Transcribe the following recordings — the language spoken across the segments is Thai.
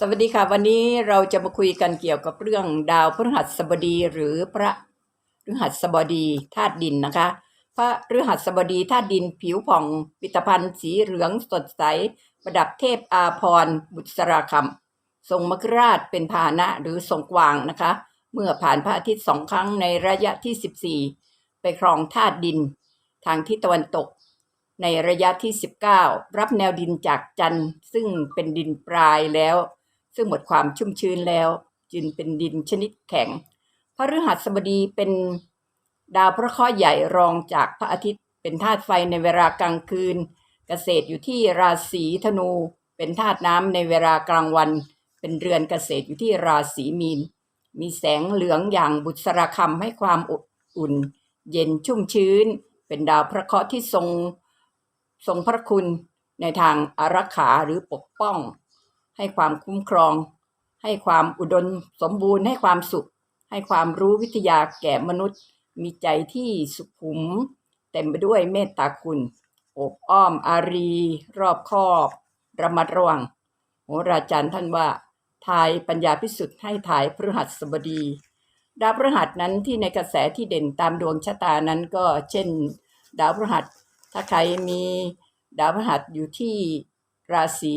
สวัสดีค่ะ วันนี้เราจะมาคุยกันเกี่ยวกับเรื่องดาวพฤหัสบดีหรือพระพฤหัสบดีธาตุดินนะคะ พระพฤหัสบดีธาตุดินผิวผ่องปิตภัณฑ์สีเหลืองสดใส ประดับเทพอาพรณ์บุษราคำทรงมกราชเป็นพาหนะหรือทรงกวางนะคะ เมื่อผ่านพระอาทิตย์สองครั้งในระยะที่ 14 ไปครองธาตุดิน ทางทิศตะวันตก ในระยะที่ 19 รับแนวดินจากจันทร์ซึ่งเป็นดินปลายแล้ว ซึ่งหมดความชุ่มชื้นแล้ว จึงเป็นดินชนิดแข็ง พระฤหัสบดีเป็นดาวพระเคราะห์ใหญ่รองจากพระอาทิตย์ เป็นธาตุไฟในเวลากลางคืน เกษตรอยู่ที่ราศีธนู เป็นธาตุน้ำในเวลากลางวัน เป็นเรือนเกษตรอยู่ที่ราศีมีน มีแสงเหลืองอย่างบุษราคำให้ความอบอุ่น เย็นชุ่มชื้น เป็นดาวพระเคราะห์ที่ทรงทรงพระคุณในทางอารักขาหรือปกป้อง ให้ความคุ้มครอง ให้ความอุดมสมบูรณ์ ให้ความสุข ให้ความรู้วิทยาแก่มนุษย์ มีใจที่สุขุม เต็มไปด้วยเมตตาคุณ อบอ้อมอารี รอบคอบ ระมัดระวังโหราจารย์ท่านว่าทายปัญญาพิสุทธิ์ให้ถ่ายพฤหัสบดี ดาวพฤหัสนั้นที่ในกระแสที่เด่นตามดวงชะตานั้นก็เช่น ดาวพฤหัส ถ้าใครมีดาวพฤหัสอยู่ที่ราศี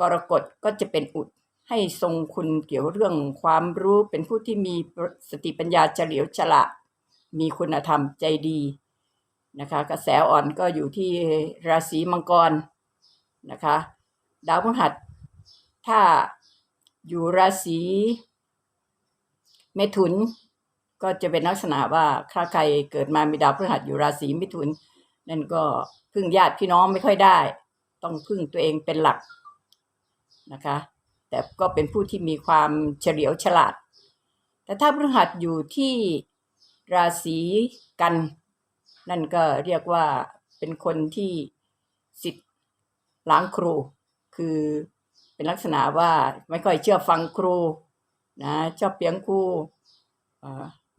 กรกฎก็จะเป็นอุดให้ทรงคุณเกี่ยวเรื่องความรู้เป็นผู้ที่มีสติปัญญาเฉลียวฉลาดมีคุณธรรมใจดีนะคะกระแสอ่อนก็อยู่ที่ราศีมังกรนะคะดาวพฤหัสถ้าอยู่ราศีเมถุนก็จะเป็นลักษณะว่าถ้าใครเกิดมามีดาวพฤหัสอยู่ราศีมิถุน นั่นก็พึ่งญาติพี่น้องไม่ค่อยได้ ต้องพึ่งตัวเองเป็นหลัก นะคะ แต่ก็เป็นผู้ที่มีความเฉลียวฉลาด แต่ถ้าพฤหัสอยู่ที่ราศีกัน นั่นก็เรียกว่าเป็นคนที่สิทธิ์ล้างครู คือเป็นลักษณะว่าไม่ค่อยเชื่อฟังครูนะชอบเปียงครู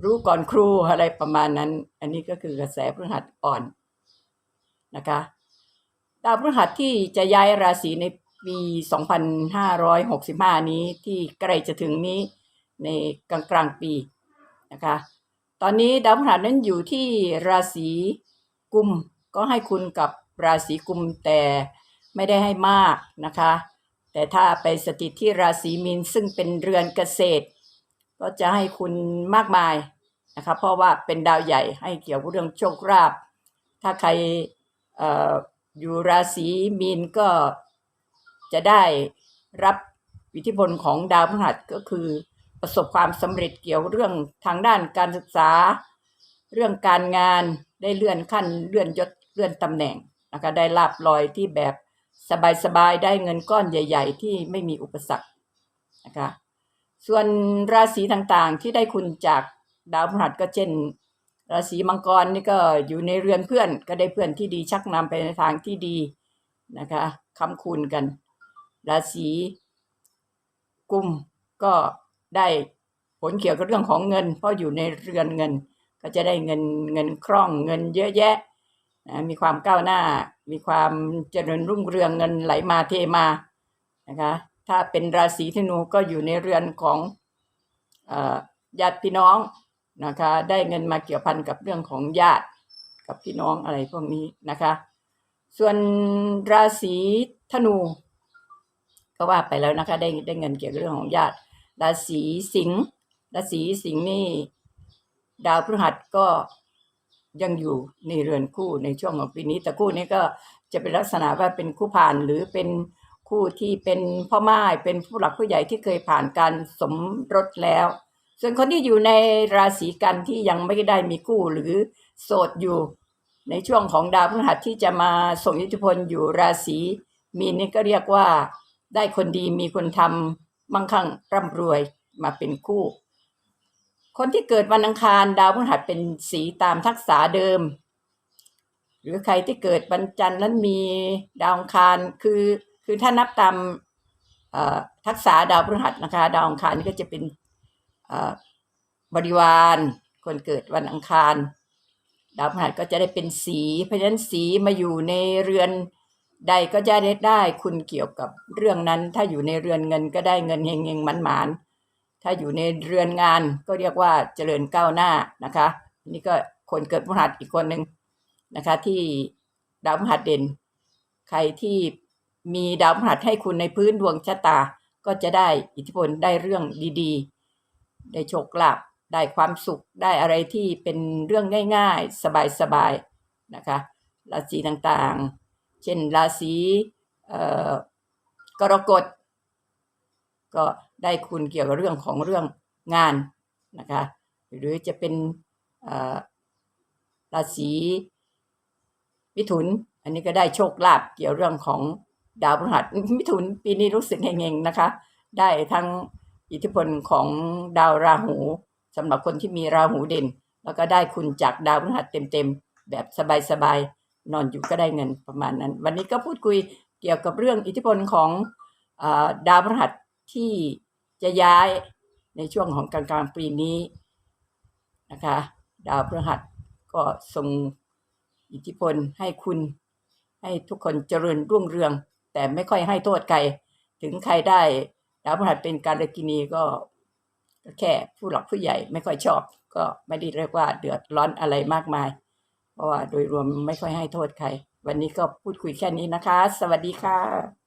รู้ก่อนครูอะไรประมาณนั้น อันนี้ก็คือกระแสพฤหัสอ่อนนะคะ ดาวพฤหัสที่จะย้ายราศีใน ปี 2565 นี้ที่ใกล้จะถึงนี้ในกลางกลางปีนะคะ ตอนนี้ดาวพฤหัสนั้นอยู่ที่ราศีกุม ก็ให้คุณกับราศีกุมแต่ไม่ได้ให้มากนะคะ แต่ถ้าไปสถิตที่ราศีมีนซึ่งเป็นเรือนเกษตร ก็จะให้คุณมากมายนะคะเพราะว่าเป็นดาวใหญ่ให้เกี่ยวกับเรื่องโชคลาภถ้าใครเอ่ออยู่ราศีมีนก็ จะได้รับอิทธิพลของดาวพฤหัสก็คือประสบความสำเร็จเกี่ยวเรื่องทางด้านการศึกษา เรื่องการงานได้เลื่อนขั้นเลื่อนยศเลื่อนตำแหน่งนะคะได้ลาบลอยที่แบบสบายๆได้เงินก้อนใหญ่ ๆ ที่ไม่มีอุปสรรคนะคะส่วนราศีต่างๆที่ได้คุณจากดาวพฤหัสก็เช่น ราศีมังกรนี่ก็อยู่ในเรือนเพื่อนก็ได้เพื่อนที่ดีชักนำไปในทางที่ดีนะคะคำคูณกัน ราศีกุมก็ได้ผลเกี่ยวกับเรื่องของเงิน เพราะอยู่ในเรือนเงิน ก็จะได้เงินเงินคล่องเงินเยอะแยะนะมีความก้าวหน้า มีความเจริญรุ่งเรืองเงินไหลมาเทมานะคะถ้าเป็นราศีธนูก็อยู่ในเรือนของอญาติพี่น้องนะคะได้เงินมาเกี่ยวพันกับเรื่องของญาติกับพี่น้องอะไรพวกนี้นะคะ ส่วนราศีธนู ก็ว่าไปแล้วนะคะ ได้ได้เงินเกี่ยวกับเรื่องของญาติราศีสิงห์ราศีสิงห์นี่ ดาวพฤหัสก็ยังอยู่ในเรือนคู่ในช่วงของปีนี้แต่คู่นี้ก็จะเป็นลักษณะว่าเป็นคู่ผ่านหรือเป็นคู่ที่เป็นพ่อไม้เป็นผู้หลักผู้ใหญ่ที่เคยผ่านการสมรสแล้ว ส่วนคนที่อยู่ในราศีกันที่ยังไม่ได้มีคู่หรือโสดอยู่ ในช่วงของดาวพฤหัสที่จะมาส่งอิทธิพลอยู่ราศีมีนนี่ก็เรียกว่า ได้คนดีมีคนทำมั่งคั่งร่ำรวยมาเป็นคู่ คนที่เกิดวันอังคารดาวพฤหัสเป็นสีตามทักษะเดิม หรือใครที่เกิดวันจันทร์นั้นมีดาวอังคารคือคือถ้านับตามทักษะดาวพฤหัสนะคะ ดาวอังคารนี่ก็จะเป็นบริวาร คนเกิดวันอังคาร ดาวพฤหัสก็จะได้เป็นสี เพราะฉะนั้นสีมาอยู่ในเรือน ใดก็จะได้ได้คุณเกี่ยวกับเรื่องนั้น ถ้าอยู่ในเรือนเงินก็ได้เงินเฮงเฮงมันหมานถ้าอยู่ในเรือนงานก็เรียกว่าเจริญก้าวหน้านะคะนี่ก็คนเกิดพฤหัสอีกคนหนึ่งนะคะที่ดาวพฤหัสเด่น ใครที่มีดาวพฤหัสให้คุณในพื้นดวงชะตา ก็จะได้อิทธิพลได้เรื่องดีๆ ได้โชคลาภได้ความสุขได้อะไรที่เป็นเรื่องง่าย ๆ สบายๆนะคะราศีต่างๆ เช่นราศีกรกฎก็ได้คุณเกี่ยวกับเรื่องของเรื่องงานนะคะหรือจะเป็นราศีมิถุน อันนี้ก็ได้โชคลาภเกี่ยวเรื่องของดาวพฤหัสมิถุนปีนี้รู้สึกเฮงๆนะคะ ได้ทั้งอิทธิพลของดาวราหูสำหรับคนที่มีราหูเด่น แล้วก็ได้คุณจากดาวพฤหัสเต็มๆ แบบสบายๆ นอนอยู่ก็ได้เงินประมาณนั้น วันนี้ก็พูดคุยเกี่ยวกับเรื่องอิทธิพลของอดาวพฤหัสที่จะย้ายในช่วงของกลางๆปีนี้นะคะ ดาวพฤหัสก็ส่งอิทธิพลให้คุณ ให้ทุกคนเจริญรุ่งเรือง แต่ไม่ค่อยให้โทษใคร ถึงใครได้ ดาวพฤหัสเป็นการกินีก็แค่ผู้หลักผู้ใหญ่ไม่ค่อยชอบ ก็ไม่ได้เรียกว่าเดือดร้อนอะไรมากมาย เพราะว่าโดยรวมไม่ค่อยให้โทษใคร วันนี้ก็พูดคุยแค่นี้นะคะ สวัสดีค่ะ